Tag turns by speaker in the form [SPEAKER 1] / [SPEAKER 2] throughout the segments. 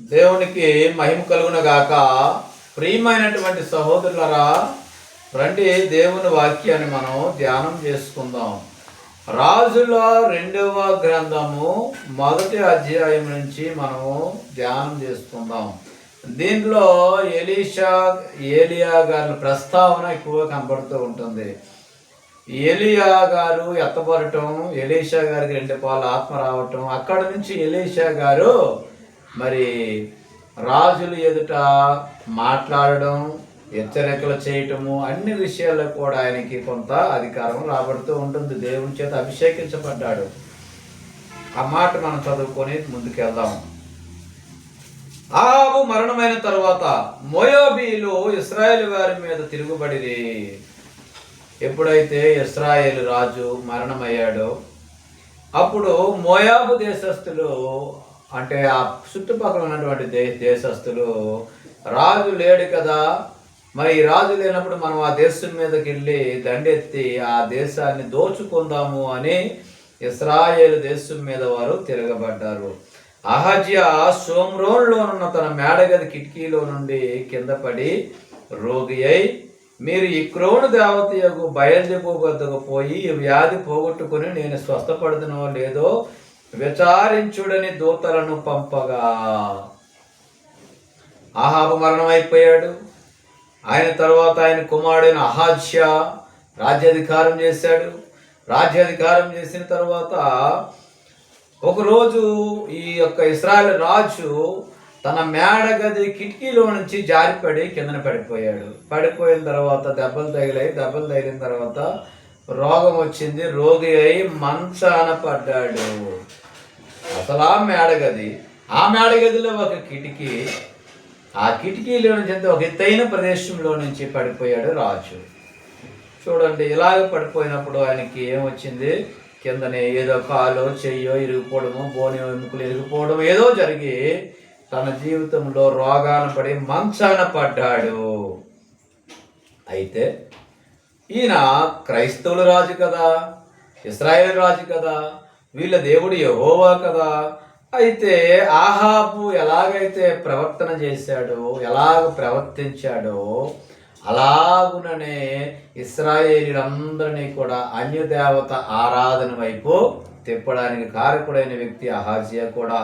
[SPEAKER 1] దేవునికి మహిమ కలుగును గాక ప్రియమైనటువంటి సహోదరులరా రండి దేవుని వాక్యాన్ని మనం ధ్యానం చేసుకుందాం. రాజుల రెండవ గ్రంథము మొదటి అధ్యాయం నుంచి మనము ధ్యానం చేసుకుందాం. దీంట్లో ఎలీషా ఏలియా గారి ప్రస్తావన ఎక్కువగా కనబడుతూ ఉంటుంది. ఎలియా గారు ఎత్తబడటం ఎలీషా గారికి రెండు పాలు ఆత్మ రావటం అక్కడ నుంచి ఎలీషా గారు మరి రాజులు ఎదుట మాట్లాడడం హెచ్చరికలు చేయటము అన్ని విషయాల్లో కూడా ఆయనకి కొంత అధికారం రాబడుతూ ఉంటుంది. దేవుని చేత అభిషేకించబడ్డాడు. ఆ మాట మనం చదువుకొని ముందుకెళ్దాం. ఆహాబు మరణమైన తర్వాత మోయోబీలు ఇస్రాయేల్ వారి మీద తిరుగుబడి ఎప్పుడైతే ఇస్రాయేల్ రాజు మరణమయ్యాడో అప్పుడు మోయాబు దేశస్థులు అంటే ఆ చుట్టుపక్కల ఉన్నటువంటి దే దేశస్థులు రాజు లేడు కదా మరి ఈ రాజు లేనప్పుడు మనం ఆ దేశం మీదకి వెళ్ళి దండెత్తి ఆ దేశాన్ని దోచుకుందాము అని ఇస్రాయేల్ దేశం మీద వారు తిరగబడ్డారు. అహజ్య సోమ్రోన్లోనున్న తన మేడగది కిటికీలో నుండి కింద పడి రోగి అయి మీరు ఈ క్రోణు దేవతయకు బయలుదేపు పోయి ఈ వ్యాధి పోగొట్టుకుని నేను స్వస్థపడుతునో లేదో విచారించుడని దూతలను పంపగా. ఆహాబు మరణం అయిపోయాడు ఆయన తర్వాత ఆయన కుమారుడైన అహాజ్యా రాజ్యాధికారం చేశాడు. రాజ్యాధికారం చేసిన తర్వాత ఒకరోజు ఈ యొక్క ఇస్రాయల్ రాజు తన మేడ గది కిటికీలో నుంచి జారిపడి కిందన పడిపోయాడు. పడిపోయిన తర్వాత దెబ్బలు తగిలాయి. దెబ్బలు తగిలిన తర్వాత రోగం వచ్చింది. రోగి అయి మంచాన పడ్డాడు. అసలు ఆ మేడగది ఆ మేడగదిలో ఒక కిటికీ ఆ కిటికీలో నుంచి ఒక ఎత్తైన ప్రదేశంలో నుంచి పడిపోయాడు రాజు. చూడండి ఇలాగ పడిపోయినప్పుడు ఆయనకి ఏమొచ్చింది? కిందనే ఏదో కాలో చెయ్యో ఇరిగిపోవడము బోని ఎముకలు ఇరిగిపోవడం ఏదో జరిగి తన జీవితంలో రోగాన పడి మంచాన పడ్డాడు. అయితే ఈయన క్రైస్తవుల రాజు కదా ఇస్రాయేల్ రాజు కదా వీళ్ళ దేవుడు యహోవా కదా. అయితే ఆహాబు ఎలాగైతే ప్రవర్తన చేశాడో ఎలాగ ప్రవర్తించాడో అలాగుననే ఇస్రాయేలీలందరినీ కూడా అన్యదేవత ఆరాధన వైపు తిప్పడానికి కారకుడైన వ్యక్తి అహాజ్య కూడా.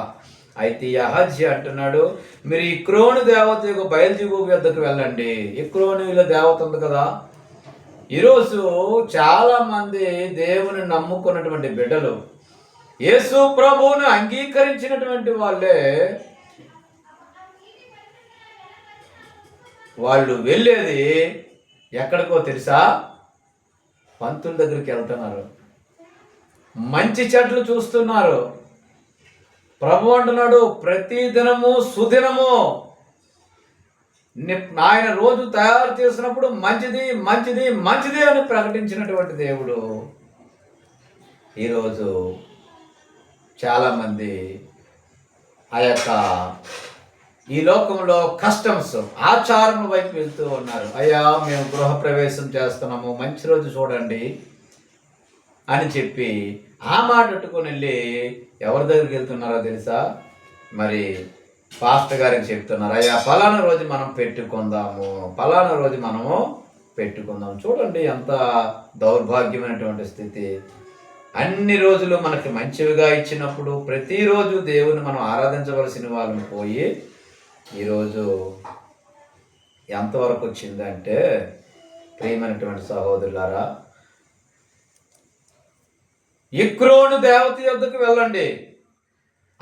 [SPEAKER 1] అయితే ఈ అహజ్య అంటున్నాడు మీరు ఈ క్రోణు దేవత యొక్క బయలుజీవు వద్దకు వెళ్ళండి. ఈ క్రోనుల దేవత ఉంది కదా. ఈరోజు చాలామంది దేవుని నమ్ముకున్నటువంటి బిడ్డలు యేసు ప్రభువును అంగీకరించినటువంటి వాళ్ళే వాళ్ళు వెళ్ళేది ఎక్కడికో తెలుసా? పంతుల దగ్గరికి వెళ్తున్నారు. మంచి చెట్లు చూస్తున్నారు. ప్రభు అంటున్నాడు ప్రతి దినము సుదినము ని- ఆయన రోజు తయారు చేసినప్పుడు మంచిది మంచిది మంచిది అని ప్రకటించినటువంటి దేవుడు ఈరోజు చాలామంది ఆ యొక్క ఈ లోకంలో కస్టమ్స్ ఆచారం వైపు వెళ్తూ ఉన్నారు. అయ్యా మేము గృహప్రవేశం చేస్తున్నాము మంచి రోజు చూడండి అని చెప్పి ఆ మాట పెట్టుకుని వెళ్ళి ఎవరి దగ్గరికి వెళ్తున్నారో తెలుసా? మరి పాస్టర్ గారికి చెప్తున్నారు అయ్యా ఫలానా రోజు మనం పెట్టుకుందాము ఫలానా రోజు మనము పెట్టుకుందాం చూడండి ఎంత దౌర్భాగ్యమైనటువంటి స్థితి. అన్ని రోజులు మనకి మంచివిగా ఇచ్చినప్పుడు ప్రతిరోజు దేవుని మనం ఆరాధించవలసిన వాళ్ళని పోయి ఈరోజు ఎంతవరకు వచ్చిందంటే ప్రియమైనటువంటి సహోదరులారా ఇక్రోను దేవత యొద్దకు వెళ్ళండి.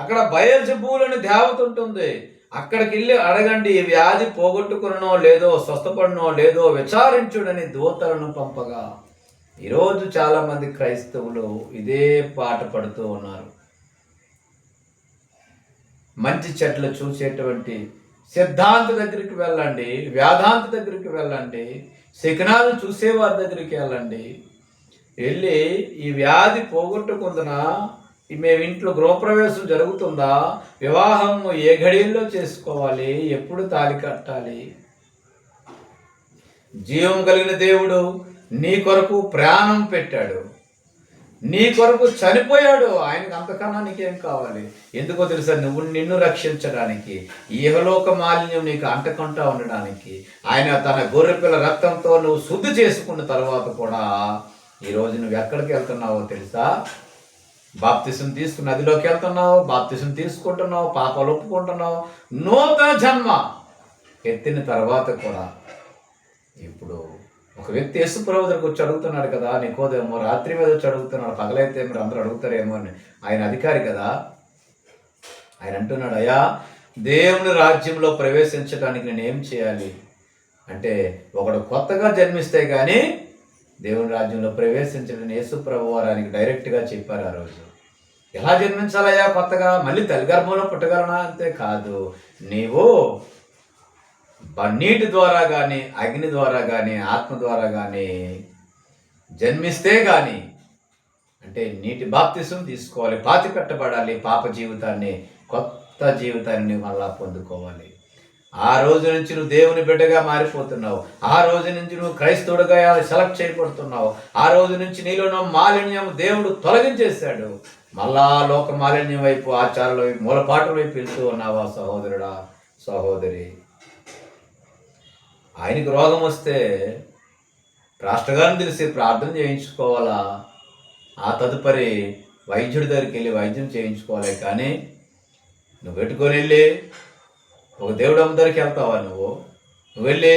[SPEAKER 1] అక్కడ బయల్జబూలని దేవత ఉంటుంది. అక్కడికి వెళ్ళి అడగండి ఈ వ్యాధి పోగొట్టుకునో లేదో స్వస్థపడనో లేదో విచారించుడని దూతలను పంపగా. ఈరోజు చాలామంది క్రైస్తవులు ఇదే పాట పడుతూ ఉన్నారు. మంచి చెట్లు చూసేటువంటి సిద్ధాంత దగ్గరికి వెళ్ళండి వేదాంత దగ్గరికి వెళ్ళండి శకనాలు చూసేవారి దగ్గరికి వెళ్ళండి. వెళ్ళి ఈ వ్యాధి పోగొట్టుకుందున? మేము ఇంట్లో గృహప్రవేశం జరుగుతుందా? వివాహం ఏ ఘడియల్లో చేసుకోవాలి? ఎప్పుడు తాళి కట్టాలి? జీవం కలిగిన దేవుడు నీ కొరకు ప్రాణం పెట్టాడు. నీ కొరకు చనిపోయాడు. ఆయనకు అంతకన్నా నీకేం కావాలి? ఎందుకో తెలుసా? నువ్వు నిన్ను రక్షించడానికి ఇహలోక మాలిన్యం నీకు అంటకుండా ఉండడానికి ఆయన తన గొర్రెపిల్ల రక్తంతో నువ్వు శుద్ధి చేసుకున్న తర్వాత కూడా ఈరోజు నువ్వు ఎక్కడికి వెళ్తున్నావో తెలుసా? బాప్తిసం తీసుకుని నదిలోకి వెళ్తున్నావు బాప్తిసం తీసుకుంటున్నావు పాపాలు ఒప్పుకుంటున్నావు. నూతన జన్మ ఎత్తిన తర్వాత కూడా ఇప్పుడు ఒక వ్యక్తి యేసు ప్రభు దగ్గరకు వచ్చి అడుగుతున్నాడు కదా నీకోదేమో రాత్రి మీద వచ్చి అడుగుతున్నాడు పగలైతే మీరు అందరూ అడుగుతారేమో అని. ఆయన అధికారి కదా. ఆయన అంటున్నాడు అయ్యా దేవుని రాజ్యంలో ప్రవేశించడానికి నేను ఏం చేయాలి? అంటే ఒకడు కొత్తగా జన్మిస్తే కానీ దేవుని రాజ్యంలో ప్రవేశించడం యేసు ప్రభు వారు ఆయనకి డైరెక్ట్గా చెప్పారు ఆ రోజు. ఎలా జన్మించాలయ్యా కొత్తగా? మళ్ళీ తల్లి గర్భంలో పుట్టగలనా? అంతే కాదు. నీవు నీటి ద్వారా కానీ అగ్ని ద్వారా కానీ ఆత్మ ద్వారా కానీ జన్మిస్తే కానీ అంటే నీటి బాప్తిసం తీసుకోవాలి పాతి కట్టబడాలి పాప జీవితాన్ని కొత్త జీవితాన్ని మళ్ళా పొందుకోవాలి. ఆ రోజు నుంచి నువ్వు దేవుని బిడ్డగా మారిపోతున్నావు. ఆ రోజు నుంచి నువ్వు క్రైస్తవుడిగా సెలెక్ట్ చేయబడుతున్నావు. ఆ రోజు నుంచి నీలో మాలిన్యం దేవుడు తొలగించేశాడు. మళ్ళా లోక మాలిన్యం వైపు ఆచారాల వైపు మూలపాటల వైపు వెళ్తూ ఉన్నావా సహోదరుడా సహోదరి? ఆయనకు రోగం వస్తే రాష్ట్ర గారిని తెలిసి ప్రార్థన చేయించుకోవాలా? ఆ తదుపరి వైద్యుడి దగ్గరికి వెళ్ళి వైద్యం చేయించుకోవాలి కానీ నువ్వు పెట్టుకొని వెళ్ళి ఒక దేవుడు అందరికి దగ్గరికి వెళ్తావా నువ్వు? నువ్వు వెళ్ళి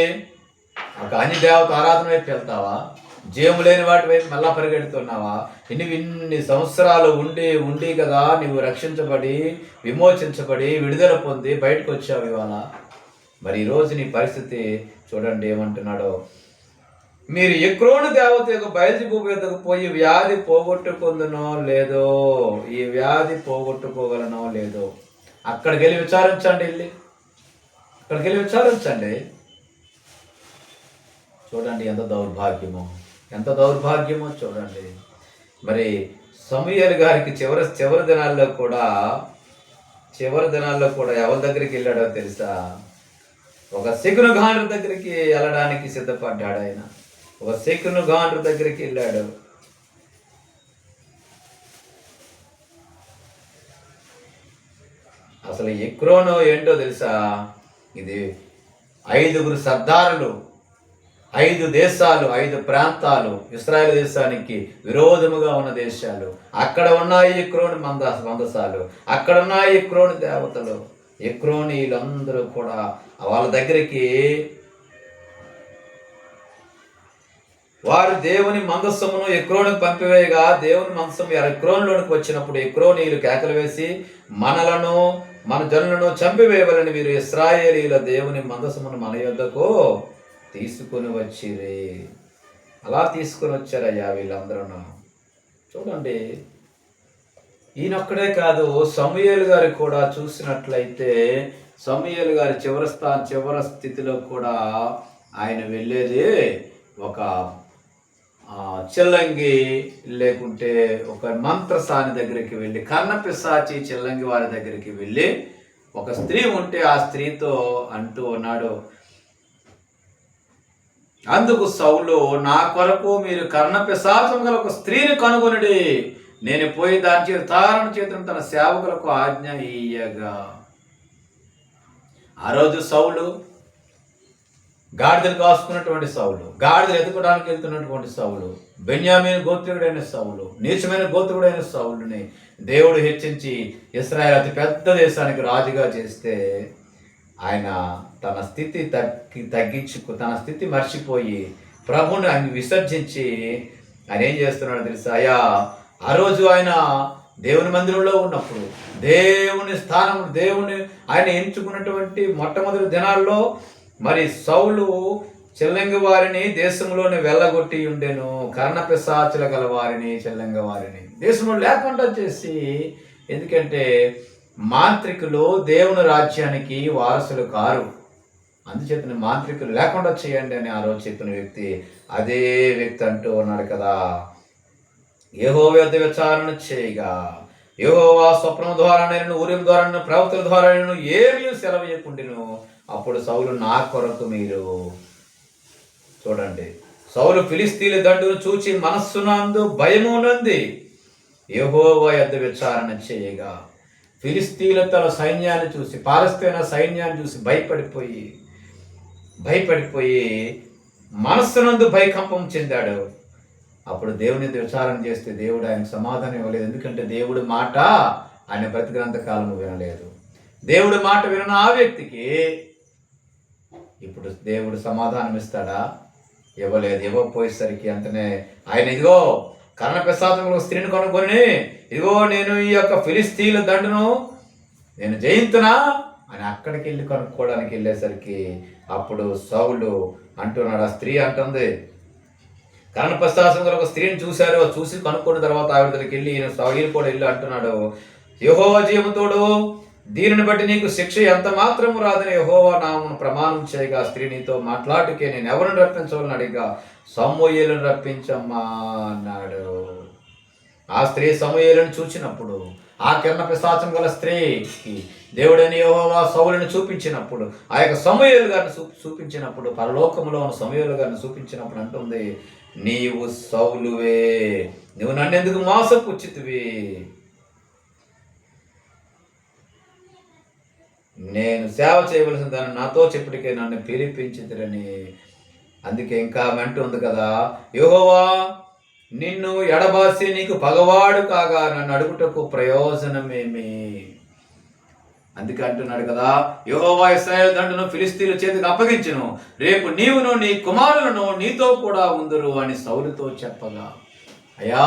[SPEAKER 1] ఒక అన్ని దేవత ఆరాధన వైపు వెళ్తావా? జీవం లేని వాటి వైపు మళ్ళా పరిగెడుతున్నావా? ఇన్ని ఇన్ని సంవత్సరాలు ఉండి ఉండి కదా నువ్వు రక్షించబడి విమోచించబడి విడుదల పొంది బయటకు వచ్చావు ఇవాళ. మరి ఈరోజు నీ పరిస్థితి చూడండి ఏమంటున్నాడో. మీరు ఎక్రోను దేవత యొక్క బయలుజీభూమి పోయి వ్యాధి పోగొట్టుకుందనో లేదో ఈ వ్యాధి పోగొట్టుకోగలనో లేదో అక్కడికి వెళ్ళి విచారించండి వెళ్ళి. అక్కడికి వెళ్ళి విచారించండి. చూడండి ఎంత దౌర్భాగ్యమో ఎంత దౌర్భాగ్యమో చూడండి. మరి సమూయేలు గారికి చివరి చివరి దినాల్లో కూడా చివరి దినాల్లో కూడా ఎవరి దగ్గరికి వెళ్ళాడో తెలుసా? ఒక శకును గాండ్రు దగ్గరికి వెళ్ళడానికి సిద్ధపడ్డాడు ఆయన. ఒక శకును గాండ్రు దగ్గరికి వెళ్ళాడు. అసలు ఎక్రోనో ఏంటో తెలుసా? ఇది ఐదుగురు సర్దారులు ఐదు దేశాలు ఐదు ప్రాంతాలు ఇస్రాయేల్ దేశానికి విరోధముగా ఉన్న దేశాలు. అక్కడ ఉన్నాయి ఎక్రోని మంద మందసాలు. అక్కడ ఉన్నాయి ఎక్రోని దేవతలు. ఎక్రోని వీళ్ళందరూ కూడా వాళ్ళ దగ్గరికి వారు దేవుని మందస్సమును ఎక్రోనికి పంపివేయగా దేవుని మందస్సం ఎక్రోన్లోనికి వచ్చినప్పుడు ఎక్రోనీయులు కేకలు వేసి మనలను మన జనులను చంపివేయవలని వీరు ఇస్రాయేలీల దేవుని మందస్సమును మన యొద్దకు తీసుకుని వచ్చిరి. అలా తీసుకుని వచ్చారయ్యా వీళ్ళందరూ చూడండి ఈయనొక్కడే కాదు సమూయేలు గారు కూడా చూసినట్లయితే సమయలు గారి చివరి స్థా చివరి స్థితిలో కూడా ఆయన వెళ్ళేది ఒక చిల్లంగి లేకుంటే ఒక మంత్రసాని దగ్గరికి వెళ్ళి కర్ణపిశాచి చిల్లంగి వారి దగ్గరికి వెళ్ళి ఒక స్త్రీ ఉంటే ఆ స్త్రీతో అంటూ ఉన్నాడు అందుకు సౌలు నా కొరకు మీరు కర్ణ పిశాచం గల ఒక స్త్రీని కనుగొనడి. నేను పోయి దాని చేత తారణ చేతును తన సేవకులకు ఆజ్ఞ ఇయ్యగా. ఆ రోజు సౌలు గాడిదలు కాసుకున్నటువంటి సౌలు గాడిదలు ఎదుకోవడానికి వెళ్తున్నటువంటి సౌలు బెన్యామీన్ గోత్రుడైన సౌలు నీచమైన గోత్రుడైన సౌలుని దేవుడు హెచ్చించి ఇస్రాయల్ అతి పెద్ద దేశానికి రాజుగా చేస్తే ఆయన తన స్థితి తగ్గి తగ్గించుకు తన స్థితి మర్చిపోయి ప్రభుని ఆయన విసర్జించి ఆయన ఏం చేస్తున్నాడు తెలుసా? అయ్యా ఆ రోజు ఆయన దేవుని మందిరంలో ఉన్నప్పుడు దేవుని స్థానం దేవుని ఆయన ఎంచుకున్నటువంటి మొట్టమొదటి దినాల్లో మరి సౌలు చెల్లంగి వారిని దేశంలోని వెళ్ళగొట్టి ఉండెను. కర్ణ పిశాచుల గల వారిని చెల్లంగి వారిని. దేశంలో లేకుండా చేసి ఎందుకంటే మాంత్రికులు దేవుని రాజ్యానికి వారసులు కారు. అందుచేత మాంత్రికులు లేకుండా చేయండి అని ఆ రోజు చెప్పిన వ్యక్తి అదే వ్యక్తి అంటూ ఉన్నాడు కదా. యహో యొద్ద విచారణ చేయగా యహోవా స్వప్నం ద్వారా నేను ఊరిం ద్వారా ప్రవక్తల ద్వారా నేను ఏమీ సెలవేయకుండాను. అప్పుడు సౌలు నా కొరకు మీరు చూడండి. సౌలు ఫిలిస్తీన్ల దండును చూచి మనస్సునందు భయమునంది యెహోవా యొద్ద విచారణ చేయగా ఫిలిస్తీన్ల తన సైన్యాన్ని చూసి పాలస్తీన సైన్యాన్ని చూసి భయపడిపోయి భయపడిపోయి మనస్సునందు భయకంపం చెందాడు. అప్పుడు దేవుని విచారణ చేస్తే దేవుడు ఆయనకు సమాధానం ఇవ్వలేదు. ఎందుకంటే దేవుడు మాట ఆయన బ్రతికినంత కాలం వినలేదు. దేవుడి మాట వినని ఆ వ్యక్తికి ఇప్పుడు దేవుడు సమాధానం ఇస్తాడా? ఇవ్వలేదు. ఇవ్వకపోయేసరికి అంతనే ఆయన ఇదిగో కర్ణ ప్రసాదంలో స్త్రీని కొనుక్కొని ఇదిగో నేను ఈ యొక్క ఫిలిస్తీన్ల దండును నేను జయింతునా అని అక్కడికి వెళ్ళి కనుక్కోవడానికి వెళ్ళేసరికి అప్పుడు సౌలు అంటున్నాడు. ఆ స్త్రీ అంటుంది కర్ణప్రస్థాసం ఒక స్త్రీని చూశారు చూసి కనుక్కున్న తర్వాత ఆవిడ దగ్గరికి వెళ్ళి ఈయన సౌలు కూడా వెళ్ళి అంటున్నాడు యహోవా జీవతోడు దీనిని బట్టి నీకు శిక్ష ఎంత మాత్రం రాదని యహోవా నామను ప్రమాణం చేయగా స్త్రీ నీతో మాట్లాడుకే నేను ఎవరిని రప్పించవాలని అడిగా సమూహలను రప్పించమ్మా అన్నాడు. ఆ స్త్రీ సమూహలను చూచినప్పుడు ఆ కిరణ పిశాచం గల స్త్రీకి దేవుడని యహోవా సౌలను చూపించినప్పుడు ఆ యొక్క సమూహలు గారిని చూ చూపించినప్పుడు పరలోకంలో ఉన్న సమూహలు గారిని చూపించినప్పుడు అంటుంది నీవు సౌలువే. నువ్వు నన్ను ఎందుకు మోసపుచ్చితివి? నేను సేవ చేయవలసిన దాన్ని నాతో చెప్పుటికే నన్ను పిలిపించితిరని. అందుకే ఇంకా ఆమె ఉంది కదా యెహోవా నిన్ను ఎడబాసి నీకు పగవాడు కాగా నన్ను అడుగుటకు ప్రయోజనమేమి? అందుకే అంటున్నాడు కదా యెహోవా ఇస్రాయల్ దండును ఫిలిస్తీన్ల చేతికి అప్పగించును. రేపు నీవును నీ కుమారులను నీతో కూడా ఉందరు అని సౌలుతో చెప్పగా అయ్యా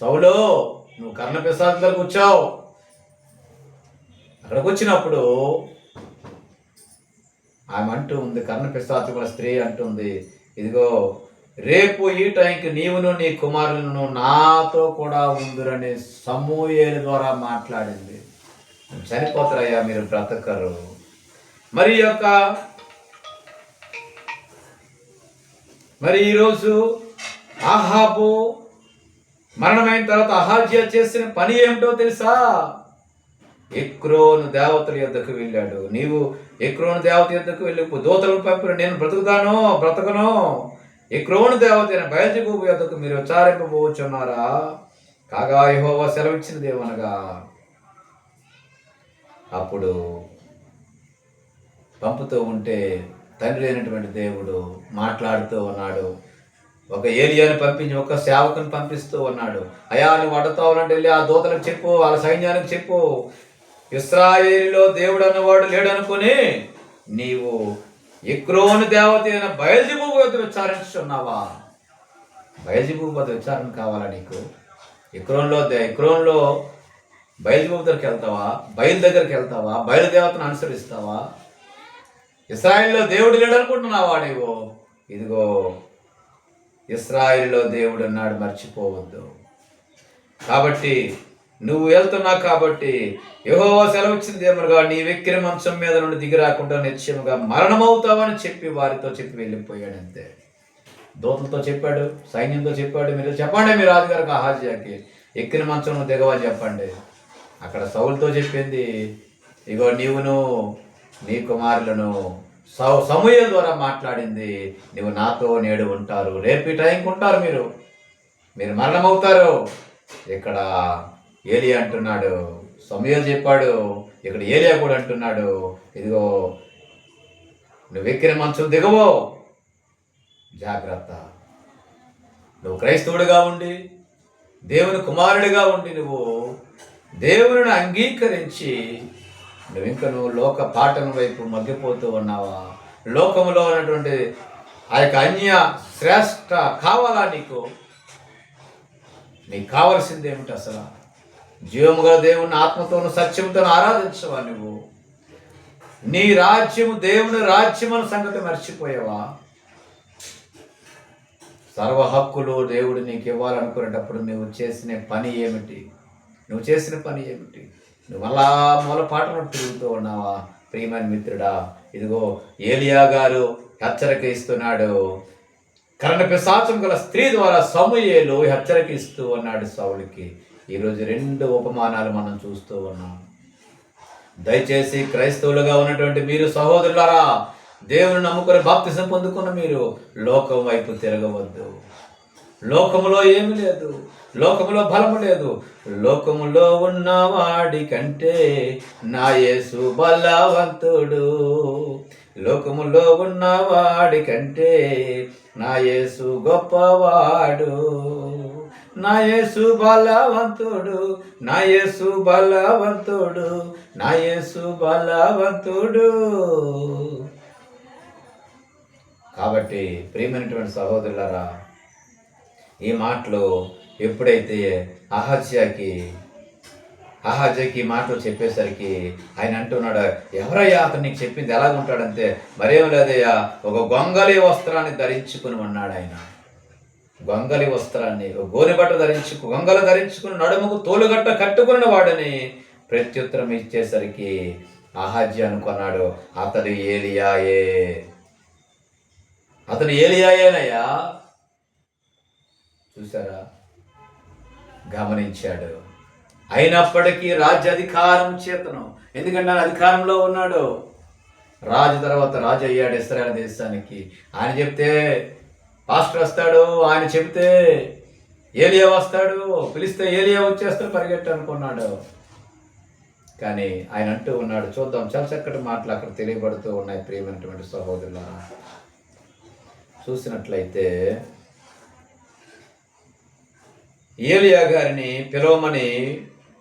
[SPEAKER 1] సౌలు నువ్వు కర్ణ ప్రసాద్ దగ్గరకు వచ్చావు. అక్కడికి వచ్చినప్పుడు ఆమె అంటూ ఉంది కర్ణ పిశాచకుల స్త్రీ అంటుంది ఇదిగో రేపు ఈ టైంకి నీవును నీ కుమారులను నాతో కూడా ఉందిరని సమూహేల ద్వారా మాట్లాడింది. చనిపోతారయ్యా మీరు బ్రతకరు. మరి యొక్క మరి ఈరోజు ఆహాబు మరణమైన తర్వాత అహాజ్య చేసిన పని ఏమిటో తెలుసా? ఎక్రోను దేవతల యొద్దకు వెళ్ళాడు. నీవు ఎక్రోను దేవత యొద్దకు వెళ్ళి దూతలను పంపిన నేను బ్రతుకుతాను బ్రతకను. ఎక్రోను దేవత అయిన బయల్జబూబు యొద్దకు మీరు విచారింపబోచున్నారా? కాగా యహోవా సెలవిచ్చిన దేవనగా అప్పుడు పంపుతూ ఉంటే తండ్రి అయినటువంటి దేవుడు మాట్లాడుతూ ఉన్నాడు. ఒక ఏలియాని పంపించి ఒక సేవకుని పంపిస్తూ ఉన్నాడు. అయా నువ్వు అడుగుతావునంటే వెళ్ళి ఆ దూతలకు చెప్పు వాళ్ళ సైన్యానికి చెప్పు. ఇస్రాయేలీలో దేవుడు అన్నవాడు లేడనుకుని నీవు ఎక్రోని దేవత అయిన బయల్జిబు వద్ద విచారించున్నావా బయల్జిబు వద్ద విచారణ కావాలా నీకు? ఎక్రోన్లో దే- ఎక్రోన్లో బయలుదేవ దగ్గరికి వెళ్తావా బయలు దగ్గరికి వెళ్తావా బయలుదేవతను అనుసరిస్తావా ఇస్రాయిల్లో దేవుడు లేడనుకుంటున్నావా నీవు? ఇదిగో ఇస్రాయిల్లో దేవుడు అన్నాడు మర్చిపోవద్దు. కాబట్టి నువ్వు వెళ్తున్నావు కాబట్టి యెహోవా సెలవిచ్చింది ఏమనగా నీ వెక్కిన మంచం మీద నుండి దిగి రాకుండా నిశ్చయముగా మరణమవుతావని చెప్పి వారితో చెప్పి వెళ్ళిపోయాడు అంతే దోతలతో చెప్పాడు సైన్యంతో చెప్పాడు మీరు చెప్పండి మీ రాజుగారికి ఆహాజ్యాకి ఎక్కిన మంచం దిగవా చెప్పండి. అక్కడ సౌలుతో చెప్పింది ఇగో నీవును నీ కుమారులను సౌ సమూహం ద్వారా మాట్లాడింది. నువ్వు నాతో నేడు ఉంటారు. రేపు ఈ టైంకి ఉంటారు మీరు. మీరు మరణమవుతారు. ఇక్కడ ఏలియా అంటున్నాడు. సమయం చెప్పాడు ఇక్కడ ఏలియా కూడా అంటున్నాడు ఇదిగో నువ్వు ఎక్కిన మంచం దిగవో. జాగ్రత్త. నువ్వు క్రైస్తవుడిగా ఉండి దేవుని కుమారుడిగా ఉండి నువ్వు దేవుని అంగీకరించి నువ్వు ఇంకా నువ్వు లోక పాటల వైపు మగ్గిపోతూ ఉన్నావా? లోకంలో ఉన్నటువంటి ఆ యొక్క అన్య శ్రేష్ట కావాలా నీకు? నీకు కావలసింది ఏమిటి అసలు? జీవము గల దేవుని ఆత్మతోను సత్యంతో ఆరాధించవా నువ్వు? నీ రాజ్యము దేవుని రాజ్యం అన్న సంగతి మర్చిపోయావా? సర్వ హక్కులు దేవుడు నీకు ఇవ్వాలనుకునేటప్పుడు నువ్వు చేసిన పని ఏమిటి? నువ్వు చేసిన పని ఏమిటి? నువ్వు అలా మూల పాటలు తిరుగుతూ ఉన్నావా? ప్రియమైన మిత్రుడా ఇదిగో ఏలియా గారు హెచ్చరిక ఇస్తున్నాడు. కరణ పిశాచం గల స్త్రీ ద్వారా సమూయేలు హెచ్చరిక ఇస్తూ ఉన్నాడు సౌలికి. ఈరోజు రెండు ఉపమానాలు మనం చూస్తూ ఉన్నాం. దయచేసి క్రైస్తవులుగా ఉన్నటువంటి మీరు సహోదరులారా దేవుని నమ్ముకొని బాప్తిసం పొందుకున్న మీరు లోకం వైపు తిరగవద్దు. లోకములో ఏమి లేదు లోకములో బలము లేదు. లోకములో ఉన్నవాడి కంటే నా యేసు బలవంతుడు. లోకములో ఉన్నవాడి కంటే నా యేసు గొప్పవాడు. నా యేసు బలవంతుడు నా యేసు బలవంతుడు నా యేసు బలవంతుడు. కాబట్టి ప్రియమైనటువంటి సహోదరులరా ఈ మాటలు ఎప్పుడైతే అహజ్యాకి అహజ్యకి ఈ మాటలు చెప్పేసరికి ఆయన అంటున్నాడు ఎవరయ్యా అతను నీకు చెప్పింది ఎలాగుంటాడంతే మరేం లేదయ్యా ఒక గొంగలి వస్త్రాన్ని ధరించుకుని ఉన్నాడు ఆయన. గొంగలి వస్త్రాన్ని ఒక గోనెబట్ట ధరించు గొంగలు ధరించుకుని నడుముకు తోలుగట్ట కట్టుకున్న వాడిని ప్రత్యుత్తరం ఇచ్చేసరికి అహజ్య అనుకున్నాడు అతడు ఏలియాయే. అతను ఏలియాయేనయ్యా. చూసారా? గమనించాడు. అయినప్పటికీ రాజ్యాధికారం చేతను. ఎందుకంటే అధికారంలో ఉన్నాడు. రాజు తర్వాత రాజు అయ్యాడు ఇస్రాయల్ దేశానికి. ఆయన చెప్తే పాస్టర్ వస్తాడు. ఆయన చెప్తే ఏలియా వస్తాడు. పిలిస్తే ఏలియా వచ్చేస్తే పరిగెట్టు అనుకున్నాడు కానీ ఆయన అంటూ ఉన్నాడు చూద్దాం చాలా చక్కటి మాటలు అక్కడ తెలియబడుతూ ఉన్నాయి ప్రియమైనటువంటి సహోదరుల చూసినట్లయితే ఏలియా గారిని పిలవమని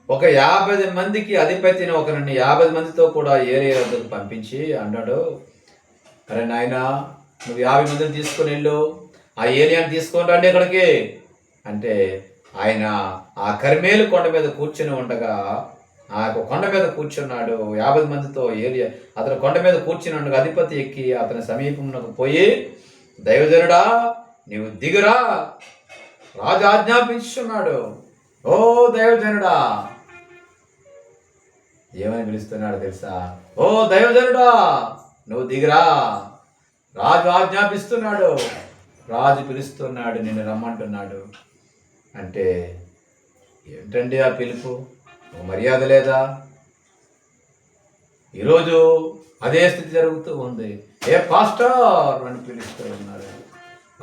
[SPEAKER 1] ఒక యాభై మందికి అధిపతిని ఒకరిని యాభై మందితో కూడా ఏలియా వద్దకు పంపించి అన్నాడు అరే నాయనా నువ్వు యాభై మందిని తీసుకొని వెళ్ళు. ఆ ఏలియాని తీసుకొని రండి ఇక్కడికి. అంటే ఆయన ఆ కరిమేలు కొండ మీద కూర్చుని ఉండగా ఆ యొక్క కొండ మీద కూర్చున్నాడు యాభై మందితో ఏలియా. అతను కొండ మీద కూర్చుని ఉండగా అధిపతి ఎక్కి అతని సమీపంలోకి పోయి దైవజనుడా నీవు దిగురా. రాజు ఆజ్ఞాపించున్నాడు ఓ దైవజనుడా! ఏమని పిలుస్తున్నాడు తెలుసా? ఓ దైవజనుడా! నువ్వు దిగిరా. రాజు ఆజ్ఞాపిస్తున్నాడు. రాజు పిలుస్తున్నాడు నిన్ను రమ్మంటున్నాడు. అంటే ఏంటండి ఆ పిలుపు? మర్యాద లేదా? ఈరోజు అదే స్థితి జరుగుతూ ఉంది. ఏ పాస్టర్? అని పిలుస్తూ ఉన్నారు.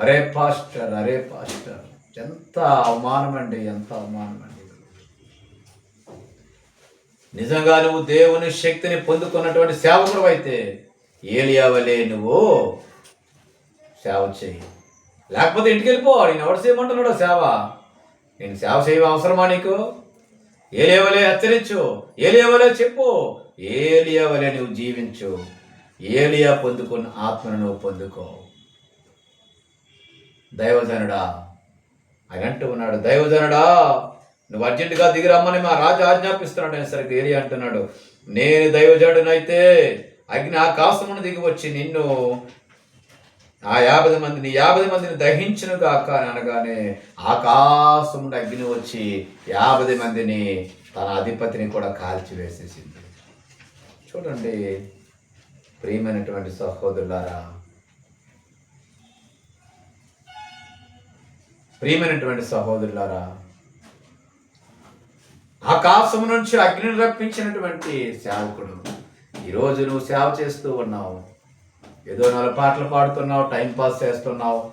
[SPEAKER 1] అరే పాస్టర్ అరే పాస్టర్. ఎంత అవమానం అండి ఎంత అవమానం అండి నిజంగా నువ్వు దేవుని శక్తిని పొందుకున్నటువంటి సేవకుడు అయితే ఏలియావలే నువ్వు సేవ చేయి. లేకపోతే ఇంటికి వెళ్ళిపో నేను ఎవరు చేయమంటున్నాడో సేవ. నేను సేవ చేయ అవసరమా నీకు? ఏలియవలే హెచ్చరించు. ఏలియవలే చెప్పు. ఏలియవలే నువ్వు జీవించు. ఏలియా పొందుకున్న ఆత్మను నువ్వు పొందుకో. దైవజనుడా ఆయన అంటూ ఉన్నాడు దైవజనుడా నువ్వు అర్జెంటుగా దిగి రమ్మని మా రాజు ఆజ్ఞాపిస్తున్నాడు. అనేసరికి ఏలి అంటున్నాడు నేను దైవజనుడనైతే అగ్ని ఆకాశమును దిగి వచ్చి నిన్ను ఆ యాభై మందిని యాభై మందిని దహించును కాక అని అనగానే ఆకాశం అగ్ని వచ్చి యాభై మందిని తన అధిపతిని కూడా కాల్చి వేసేసింది చూడండి ప్రియమైనటువంటి సహోదరులారా ప్రియమైనటువంటి సహోదరులారా ఆకాశం నుంచి అగ్నిని రప్పించినటువంటి సేవకుడు. ఈరోజు నువ్వు సేవ చేస్తూ ఉన్నావు. ఏదో నల పాటలు పాడుతున్నావు టైం పాస్ చేస్తున్నావు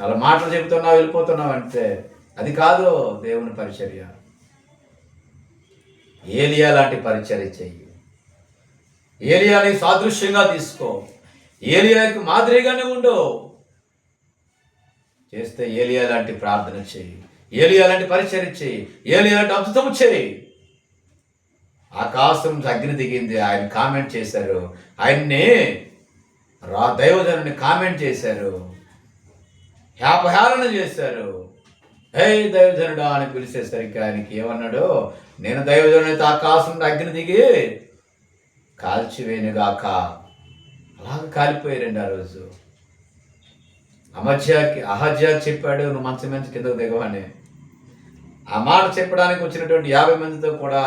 [SPEAKER 1] నల మాటలు చెబుతున్నావు వెళ్ళిపోతున్నావు అంటే అది కాదు దేవుని పరిచర్య. ఏలియా లాంటి పరిచర్య చెయ్యి. ఏలియాని సాదృశ్యంగా తీసుకో. ఏలియాకి మాదిరిగానే ఉండవు చేస్తే ఏలియా లాంటి ప్రార్థన చేయి. ఏలియా లాంటి పరిచర్య చేయి. ఏలియా లాంటి అద్భుతము చేయి. ఆకాశం అగ్ని దిగింది. ఆయన కామెంట్ చేశారు. ఆయన్ని రా దైవజనుని కామెంట్ చేశారు. హ్యాపహేళన చేశారు. హే దైవజనుడా అని పిలిచేసరికి ఆయనకి ఏమన్నాడు? నేను దైవజనుడితో ఆకాశం అగ్ని దిగి కాల్చివేనుగాక అలాగ కాలిపోయారండి ఆ రోజు. అమధ్యాకి అహజ్యా చెప్పాడు నువ్వు మంచి మంచి కిందకు దిగవని. ఆ మాట చెప్పడానికి వచ్చినటువంటి యాభై మందితో కూడా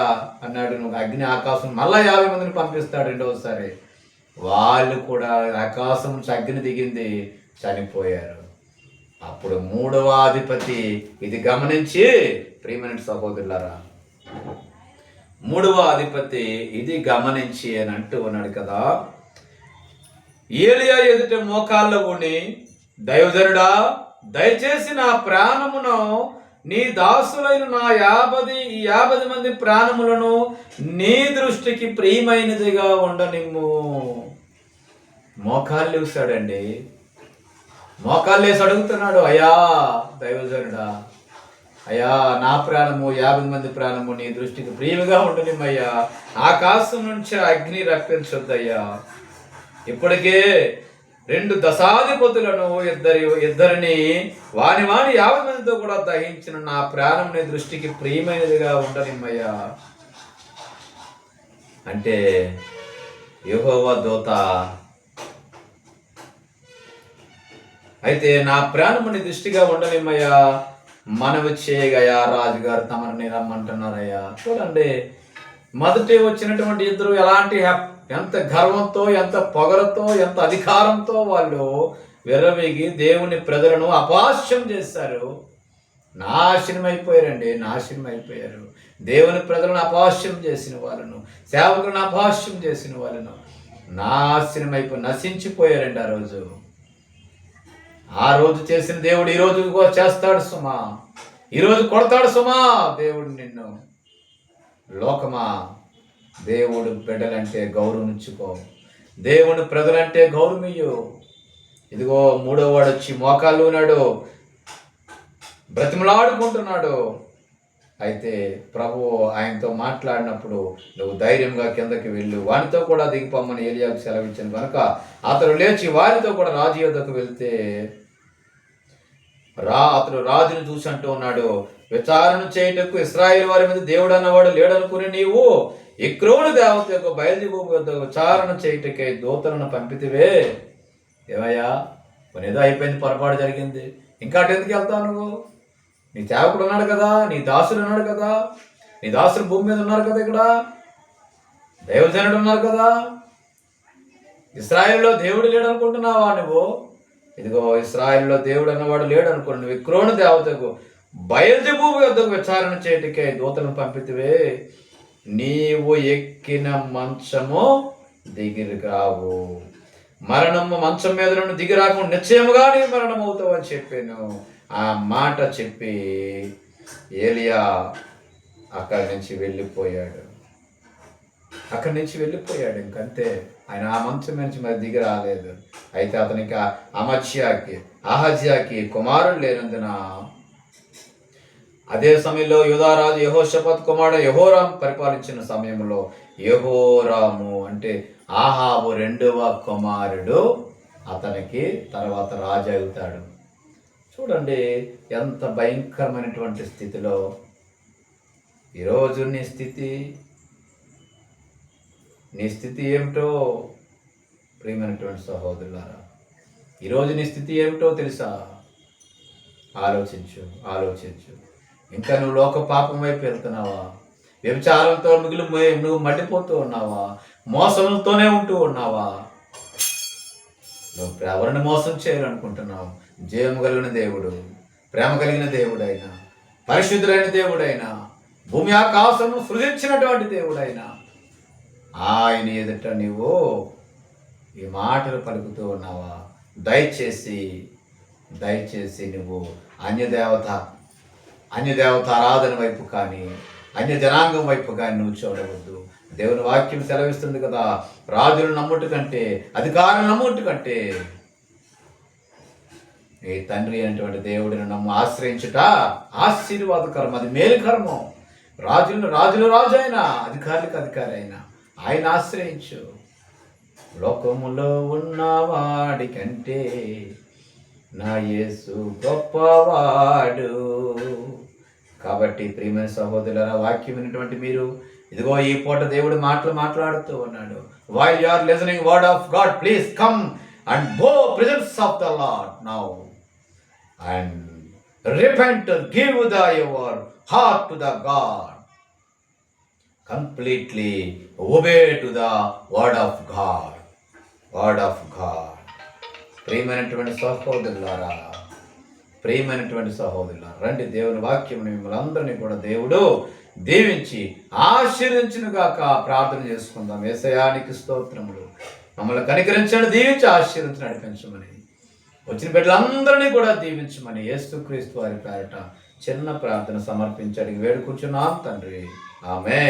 [SPEAKER 1] అన్నాడు నువ్వు అగ్ని ఆకాశం మళ్ళా యాభై మందిని పంపిస్తాడు రెండవసారి. వాళ్ళు కూడా ఆకాశం నుంచి అగ్ని దిగింది చనిపోయారు. అప్పుడు మూడవ అధిపతి ఇది గమనించి ప్రియమైన సహోదరులారా మూడవ అధిపతి ఇది గమనించి అని అంటూ ఉన్నాడు కదా. ఏలియా ఎదుట మోకాల్లో ఉండి దైవజనుడా దయచేసి నా ప్రాణమును నీ దాసులైన నా యాభది ఈ యాభై మంది ప్రాణములను నీ దృష్టికి ప్రియమైనదిగా ఉండనిమ్ము. మోకాళ్ళు చూశాడండి మోకాళ్ళు వేసి అడుగుతున్నాడు అయ్యా దైవజనుడా అయ్యా నా ప్రాణము యాభై మంది ప్రాణము నీ దృష్టికి ప్రియముగా ఉండనిమ్మయ్యా. ఆకాశం నుంచి అగ్ని రప్పించొద్దయ్యా. ఇప్పటికే రెండు దశాధిపతులను ఇద్దరి ఇద్దరిని వాని వాని యాభై మందితో కూడా దహించిన నా ప్రాణం నీ దృష్టికి ప్రియమైనదిగా ఉండనిమ్మయ్యా. అంటే యహోవ దోత అయితే నా ప్రాణముని దృష్టిగా ఉండనిమ్మయ్యా. మనవి చేయగయా రాజుగారు తమని రమ్మంటున్నారయ్యా. చూడండి మొదటి వచ్చినటువంటి ఇద్దరు ఎలాంటి హ్యాప్- ఎంత గర్వంతో ఎంత పొగరతో ఎంత అధికారంతో వాళ్ళు విర్రవీగి దేవుని ప్రజలను అపాస్యం చేశారు. నాశనం అయిపోయారండి నాశనం అయిపోయారు దేవుని ప్రజలను అపాస్యం చేసిన వాళ్ళను సేవకులను అపాస్యం చేసిన వాళ్ళను నాశనం అయిపోయి నశించిపోయారండి ఆ రోజు. ఆ రోజు చేసిన దేవుడు ఈ రోజు కూడా చేస్తాడు సుమా. ఈరోజు కొడతాడు సుమా దేవుడు నిన్ను. లోకమా? దేవుడు బిడ్డలంటే గౌరవించుకో. దేవుని ప్రజలంటే గౌరవమియ్యు ఇదిగో మూడో వాడు వచ్చి మోకాళ్ళు ఉన్నాడు బ్రతిమలాడుకుంటున్నాడు. అయితే ప్రభు ఆయనతో మాట్లాడినప్పుడు నువ్వు ధైర్యంగా కిందకి వెళ్ళు. వానితో కూడా దిగిపోమ్మని ఏలియాకు సెలవిచ్చాను కనుక అతడు లేచి వారితో కూడా రాజు యొద్దకు వెళ్తే రా అతడు రాజును చూసి అంటూ ఉన్నాడు విచారణ చేయుటకు ఇస్రాయేల్ వారి మీద దేవుడు అన్నవాడు లేడనుకుని నీవు ఇక్రోను దేవత యొక్క బయలుదేరి వద్ద విచారణ చేయటకే దూతలను పంపితివే. ఏమయ్యా? కొనేదో అయిపోయింది పొరపాటు జరిగింది. ఇంకా అటు ఎందుకు వెళ్తావు నువ్వు? నీ సేవకుడు ఉన్నాడు కదా నీ దాసుడు ఉన్నాడు కదా నీ దాసులు భూమి మీద ఉన్నారు కదా ఇక్కడ. దైవజనుడు ఉన్నారు కదా. ఇస్రాయేల్లో దేవుడు లేడు అనుకుంటున్నావా నువ్వు? ఇదిగో ఇస్రాయేల్లో దేవుడు అన్నవాడు లేడు అనుకోండి నువ్వు విక్రోను దేవతకు బయలుదేపు వద్దకు విచారణ చేయటికే దూతలను పంపితివే. నీవు ఎక్కిన మంచము దిగిరి కావు. మరణము మంచం మీద నుండి దిగి రాకుండా నిశ్చయముగా నీ మరణం అవుతావు అని చెప్పాను. ఆ మాట చెప్పి ఏలియా అక్కడి నుంచి వెళ్ళిపోయాడు. అక్కడి నుంచి వెళ్ళిపోయాడు. ఇంకంతే. ఆయన ఆ మంచం నుంచి మరి దిగి రాలేదు. అయితే అతనికి ఆ అమత్యాకి అహజ్యాకి కుమారుడు లేనందున అదే సమయంలో యుధారాజు యహోషపత్ కుమారుడు యహోరాం పరిపాలించిన సమయంలో యహోరాము అంటే ఆహాబు రెండవ కుమారుడు. అతనికి తర్వాత రాజు అవుతాడు. చూడండి ఎంత భయంకరమైనటువంటి స్థితిలో ఈరోజు నీ స్థితి? నీ స్థితి ఏమిటో ప్రియమైనటువంటి సహోదరులారా ఈరోజు నీ స్థితి ఏమిటో తెలుసా? ఆలోచించు ఆలోచించు. ఇంకా నువ్వు లోక పాపం వైపు వెళ్తున్నావా వ్యభిచారంతో మిగిలి నువ్వు మడ్డిపోతూ ఉన్నావా? మోసంతోనే ఉంటూ ఉన్నావా? నువ్వు ఎవరిని మోసం చేయాలనుకుంటున్నావు? జయము కలిగిన దేవుడు ప్రేమ కలిగిన దేవుడైనా పరిశుద్ధులైన దేవుడైనా భూమి ఆకాశం సృజించినటువంటి దేవుడైనా ఆయన ఎదుట నీవు ఈ మాటలు పలుకుతూ ఉన్నావా? దయచేసి దయచేసి నువ్వు అన్యదేవత అన్యదేవత ఆరాధన వైపు కానీ అన్య జనాంగం వైపు కానీ నువ్వు చూడవద్దు. దేవుని వాక్యం సెలవిస్తుంది కదా రాజులు నమ్ముట కంటే అధికారులు నమ్ముట కంటే. ఏ తండ్రి అనేటువంటి దేవుడిని నమ్ము ఆశ్రయించుట ఆశీర్వాదకరం అది మేలుకరము రాజులను రాజులు రాజు అయినా అధికారులకు అధికారి అయినా ఆయన ఆశ్రయించు. లోకములో ఉన్నవాడి కంటే నా యేసు గొప్పవాడు. కాబట్టి ప్రియమైన సహోదరుల వాక్యం విన్నటువంటి మీరు ఇదిగో ఈ పూట దేవుడు మాటలు మాట్లాడుతూ ఉన్నాడు. While you are listening word of God please come and go presence of the lord now and repent give the your heart to the God completely obey to the word of God word of God ప్రియమైనటువంటి సహోదరులారా ప్రియమైనటువంటి సహోదరులారా రండి దేవుని వాక్యం మిమ్మల్ని అందరినీ కూడా దేవుడు దీవించి ఆశీర్వించిన గాక ప్రార్థన చేసుకుందాం. ఏసయానికి స్తోత్రములు. మమ్మల్ని కనికరించాడు దీవించి ఆశీర్వించి నడిపించమని. వచ్చిన బిడ్డలందరినీ కూడా దీవించమని యేసుక్రీస్తు వారి పేరట చిన్న ప్రార్థన సమర్పించడానికి వేడుకుంటున్నాం తండ్రి. ఆమె